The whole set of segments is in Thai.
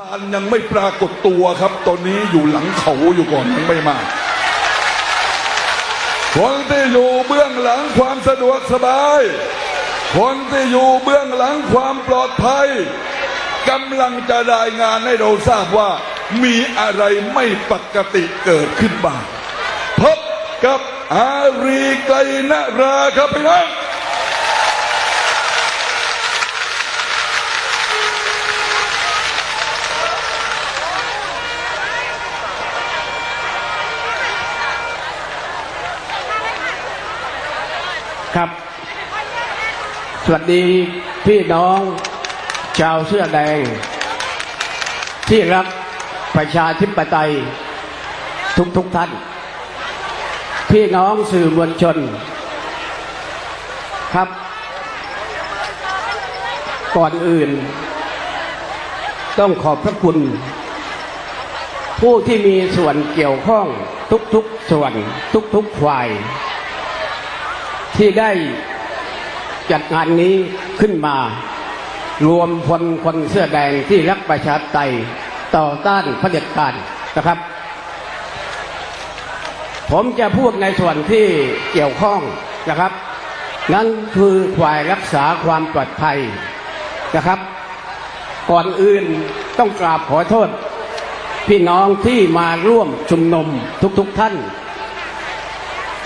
ทานยังไม่ปรากฏตัวครับ ตอนนี้อยู่หลังเขาอยู่ก่อนยังไม่มาคนที่อยู่เบื้องหลังความสะดวกสบาย คนที่อยู่เบื้องหลังความปลอดภัยกำลังจะรายงานให้เราทราบว่า มีอะไรไม่ปกติเกิดขึ้นบ้างพบกับอารีไกรนราครับพี่น้อง ครับ สวัสดีพี่น้องชาวเสื้อแดง ที่รักประชาธิปไตยทุกทุกท่าน พี่น้องสื่อมวลชน ครับ ก่อนอื่น ต้องขอบพระคุณ ผู้ที่มีส่วนเกี่ยวข้องทุกๆส่วนทุกๆฝ่าย ที่ได้จัดงานนี้ขึ้นมา รวมพลคนเสื้อแดงที่รักประชาธิปไตยต่อต้านเผด็จการนะครับ ผมจะพูดในส่วนที่เกี่ยวข้องนะครับ นั่นคือฝ่ายรักษาความปลอดภัยนะครับ ก่อนอื่นต้องกราบขอโทษ พี่น้องที่มาร่วมชุมนุมทุกๆทท่าน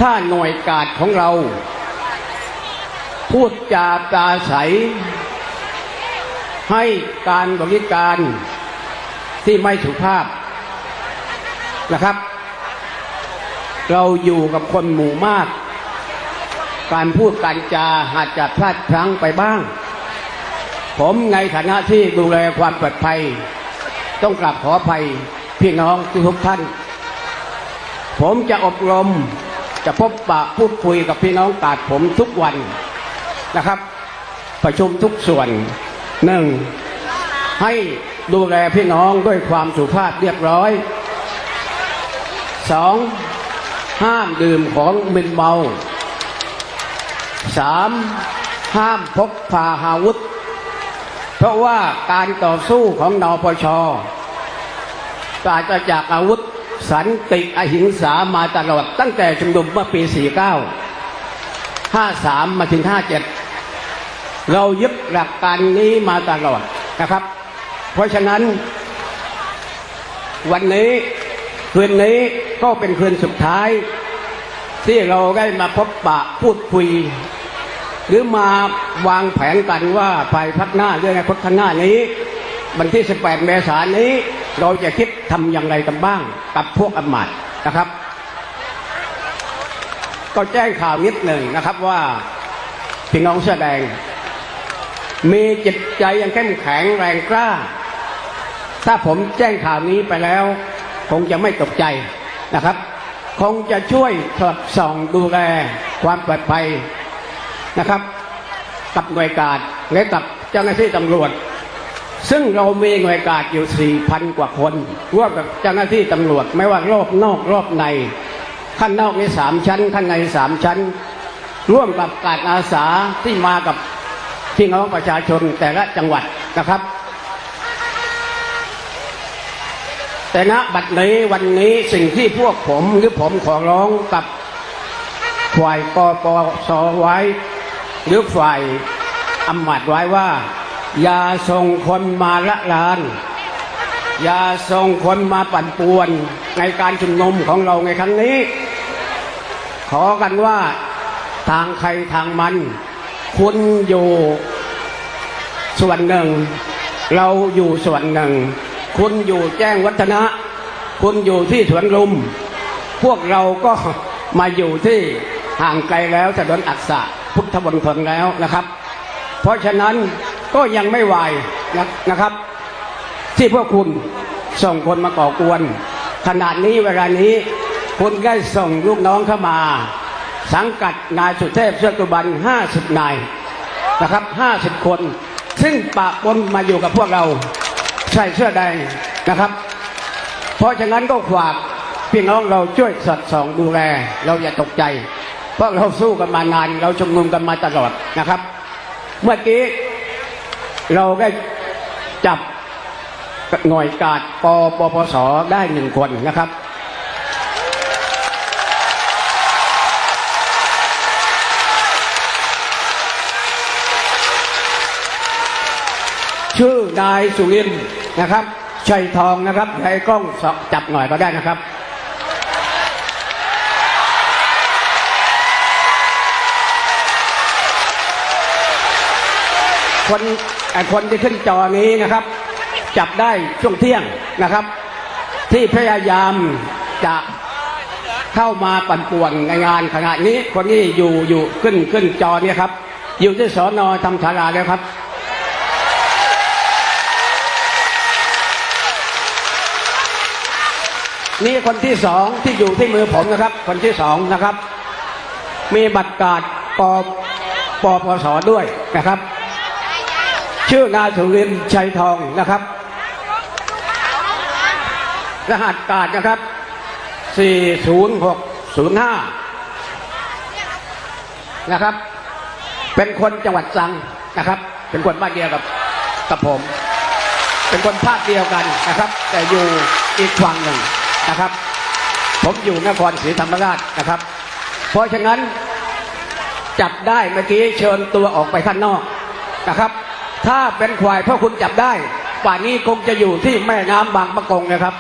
ถ้าหน่วยกาดของเรา พูดจาปราศัย ให้การบริการที่ไม่สุภาพนะครับ เราอยู่กับคนหมู่มาก การพูดการจาอาจจะพลาดพลั้งไปบ้าง ผมในฐานะที่ดูแลความปลอดภัย ต้องกลับขออภัยพี่น้องทุกท่าน ผมจะอบรมจะพบปะพูดคุยกับพี่น้องกาดผมทุกวัน นะครับ ประชุมทุกส่วนหนึ่งให้ดูแลพี่น้องด้วยความสุภาพเรียบร้อยสองห้ามดื่มของมึนเมาสามห้ามพกพาอาวุธ เพราะว่าการต่อสู้ของนปชปราศจากอาวุธสันติอหิงสามาตลอดตั้งแต่ชุมนุมเมื่อปี 49 53 มาถึง 57 เรายึดหลักการนี้มาตลอดนะครับ เพราะฉะนั้น วันนี้คืนนี้ก็เป็นคืนสุดท้าย ที่เราได้มาพบปะพูดคุย หรือมาวางแผนกันว่าภายพักหน้าเรื่องอนาคตข้างหน้านี้ วันที่ 18 เมษายนนี้เราจะคิดทำอย่างไรกันบ้างกับพวกอำมาตย์นะครับ ก็แจ้งข่าวนิดหนึ่งนะครับว่าพี่น้องเสื้อแดง มีจิตใจยังเข้มแข็งแรงกล้า ถ้าผมแจ้งข่าวนี้ไปแล้ว คงจะไม่ตกใจนะครับ คงจะช่วยสอดส่องดูแลความปลอดภัยนะครับ กับหน่วยการและกับเจ้าหน้าที่ตำรวจ ซึ่งเรามีหน่วยการอยู่ 4,000 กว่าคนร่วมกับเจ้าหน้าที่ตำรวจ ไม่ว่ารอบนอกรอบในข้างนอกนี่สามชั้นข้างในสามชั้น ร่วมกับการอาสาที่มากับ พี่น้องประชาชนแต่ละจังหวัดนะครับ แต่ณบัดนี้วันนี้สิ่งที่พวกผมหรือผมขอร้องกับฝ่ายกปสไว้ หรือฝ่ายอำมาตย์ไว้ว่า อย่าส่งคนมาละลาน อย่าส่งคนมาปั่นป่วนในการชุมนุมของเราในครั้งนี้ ขอกันว่าทางใครทางมัน คุณอยู่ส่วนหนึ่ง เราอยู่ส่วนหนึ่ง คุณอยู่แจ้งวัฒนะ คุณอยู่ที่สวนลุม พวกเราก็มาอยู่ที่ห่างไกลแล้วถนนอักษะพุทธบนทนแล้วนะครับ เพราะฉะนั้นก็ยังไม่ไหวนะนะครับ ที่พวกคุณส่งคนมาก่อกวน ขนาดนี้เวลานี้คุณได้ส่งลูกน้องเข้ามา สังกัดนายสุเทพเสื้อตุบัน 50 นายนะครับ 50 คน ซึ่งปะปนมาอยู่กับพวกเราใส่เสื้อแดงนะครับ เพราะฉะนั้นก็ฝากพี่น้องเราช่วยสอดส่องดูแล เราอย่าตกใจ เพราะเราสู้กันมานาน เราชุมนุมกันมาตลอดนะครับ เมื่อกี้เราได้จับหน่วยกาดปปปสได้หนึ่งคนนะครับ ชื่อ นายสุรินนะครับชัยทองนะครับให้กล้องจับหน่อยก็ได้นะครับคนไอคนที่ขึ้นจอนี้นะครับ จับได้ช่วงเที่ยงนะครับ ที่พยายามจะเข้ามาปั่นป่วนในงานขณะนี้คนนี้อยู่อยู่ขึ้นขึ้นจอเนี่ยครับ อยู่ที่สอนอทำศาลาแล้วครับ นี่คนที่สองที่อยู่ที่มือผมนะครับ คนที่สองนะครับ มีบัตรการปปปสด้วยนะครับ ชื่อนายสุรินทร์ชัยทองนะครับ รหัสการดนะครับ 40605 นะครับ เป็นคนจังหวัดตรังนะครับ เป็นคนบ้านเดียวกับกับผม เป็นคนภาคเดียวกันนะครับ แต่อยู่อีกฝั่งหนึ่ง นะครับ ผมอยู่นครศรีธรรมราชนะครับ เพราะฉะนั้นจับได้เมื่อกี้เชิญตัวออกไปข้างนอกนะครับ ถ้าเป็นควายพ่อคุณจับได้ ป่านนี้คงจะอยู่ที่แม่น้ำบางปะกงนะครับ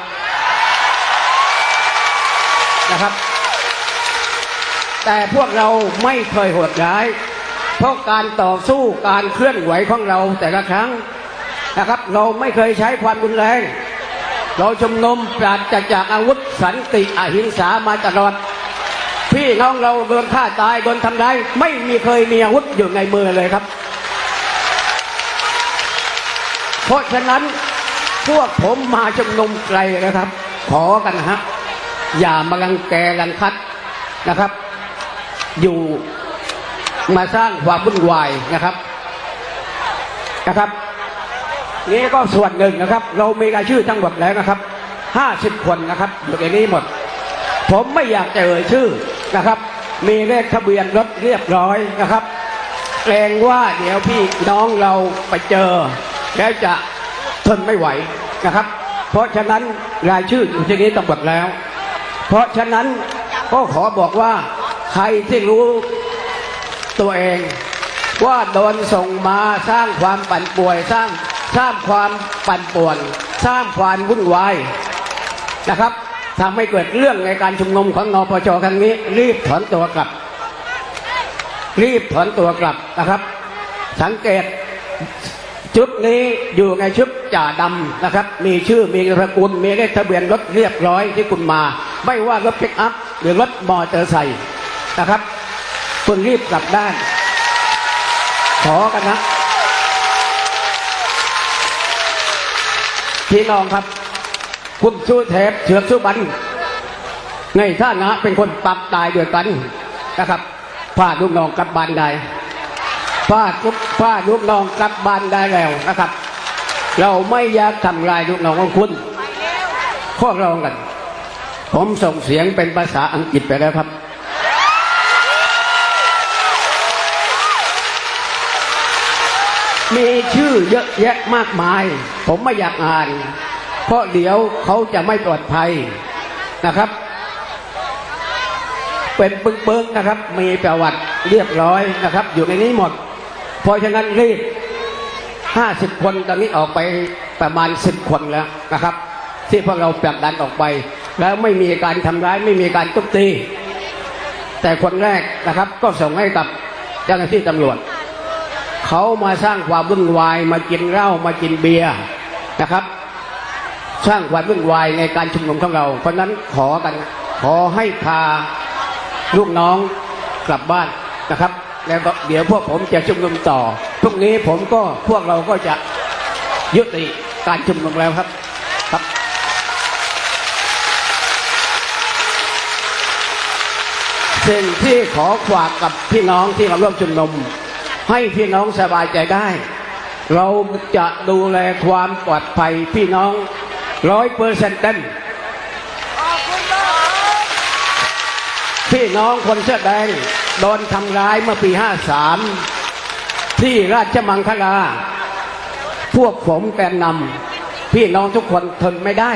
นะครับ แต่พวกเราไม่เคยโหดร้าย เพราะการต่อสู้การเคลื่อนไหวของเราแต่ละครั้งนะครับ เราไม่เคยใช้ความรุนแรง เราชุมนุมปราศจากอาวุธสันติอหิงสามาตลอดพี่น้องเราโดนฆ่าตายโดนทำร้ายไม่มีเคยมีอาวุธอยู่ในมือเลยครับ เพราะฉะนั้นพวกผมมาชุมนุมไกลนะครับ ขอกันนะฮะอย่ามาลังแกกันคัดนะครับ อยู่มาสร้างความวุ่นวายนะครับนะครับ นี่ก็ส่วนหนึ่งนะครับ เรามีรายชื่อทั้งหมดแล้วนะครับห้าสิบคนนะครับอยู่ในนี้หมด ผมไม่อยากจะเอ่ยชื่อนะครับ มีเลขทะเบียนรถเรียบร้อยนะครับเกรงว่าเดี๋ยวพี่น้องเราไปเจอ แล้วจะทนไม่ไหวนะครับ เพราะฉะนั้นรายชื่ออยู่ที่นี้ตำรวจแล้ว เพราะฉะนั้นก็ขอบอกว่าใครที่รู้ตัวเอง ว่าโดนส่งมาสร้างความปั่นป่วยสร้าง สร้างความปั่นป่วน สร้างความวุ่นวายนะครับทำให้เกิดเรื่องในการชุมนุมของนปชครั้งนี้ รีบถอนตัวกลับ รีบถอนตัวกลับนะครับ สังเกตชุดนี้อยู่ในชุดจ่าดำนะครับ มีชื่อมีตระกูลมีเลขทะเบียนรถเรียบร้อยที่คุณมา ไม่ว่ารถปิกอัพหรือรถมอเตอร์ไซค์นะครับคุณรีบกลับด้านขอกันนะ พี่น้องครับ คุณชูเทพเชือกสุบัน ในท่านะเป็นคนปักตายด้วยกันนะครับพาลูกน้องกลับบ้านได้พาทุกพาลูกน้องกลับบ้านได้แล้วนะครับ เราไม่อยากทำลายลูกน้องของคุณข้อรองกัน ผมส่งเสียงเป็นภาษาอังกฤษไปแล้วครับ มีชื่อเยอะแยะมากมาย ผมไม่อยากอ่าน เพราะเดี๋ยวเขาจะไม่ปลอดภัยนะครับ เป็นปึ้งๆนะครับ มีประวัติเรียบร้อยนะครับ อยู่ในนี้หมด เพราะฉะนั้นรีบห้าสิบคนตอนนี้ออกไปประมาณสิบคนแล้วนะครับ ที่พวกเราผลักดันออกไป แล้วไม่มีการทำร้ายไม่มีการทุบตี แต่คนแรกนะครับก็ส่งให้กับเจ้าหน้าที่ตำรวจ เขามาสร้างความวุ่นวายมากินเหล้ามากินเบียร์นะครับ สร้างความวุ่นวายในการชุมนุมของเรา เพราะนั้นขอกันขอให้พาลูกน้องกลับบ้านนะครับ แล้วเดี๋ยวพวกผมจะชุมนุมต่อพรุ่งนี้ผมก็พวกเราก็จะยุติการชุมนุมแล้วครับครับสิ่งที่ขอฝากกับพี่น้องที่มาร่วมชุมนุม ให้พี่น้องสบายใจได้ เราจะดูแลความปลอดภัยพี่น้องร้อยเปอร์เซ็นต์เต็มพี่น้องคนเสื้อแดงโดนทำร้ายเมื่อปีห้าสามที่ราชมังคลา พวกผมแกนนำพี่น้องทุกคนทนไม่ได้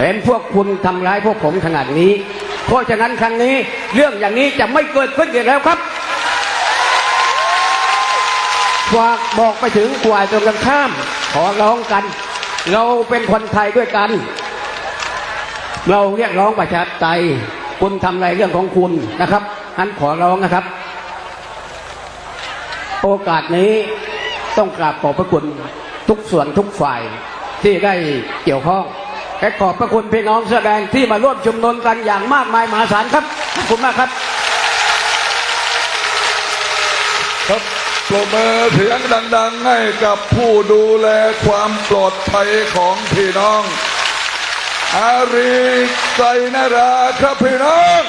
เห็นพวกคุณทำร้ายพวกผมขนาดนี้ เพราะฉะนั้นครั้งนี้เรื่องอย่างนี้จะไม่เกิดขึ้นอีกแล้วครับ ฝากบอกไปถึงกว่าตรงกันข้าม ขอร้องกัน เราเป็นคนไทยด้วยกัน เราเรียกร้องประชาธิปไตยคุณทำอะไรเรื่องของคุณนะครับฉันขอร้องนะครับ โอกาสนี้ต้องกราบขอบพระคุณทุกส่วนทุกฝ่ายที่ได้เกี่ยวข้องและขอบพระคุณพี่น้องแสอแดงที่มาร่วมชุมนุมกันอย่างมากมายมหาศาลครับขอบคุณมากครับครับ ปรบมือเสียงดัง ๆ ให้กับผู้ดูแลความปลอดภัยของพี่น้องอาริไซนาราครับพี่น้อง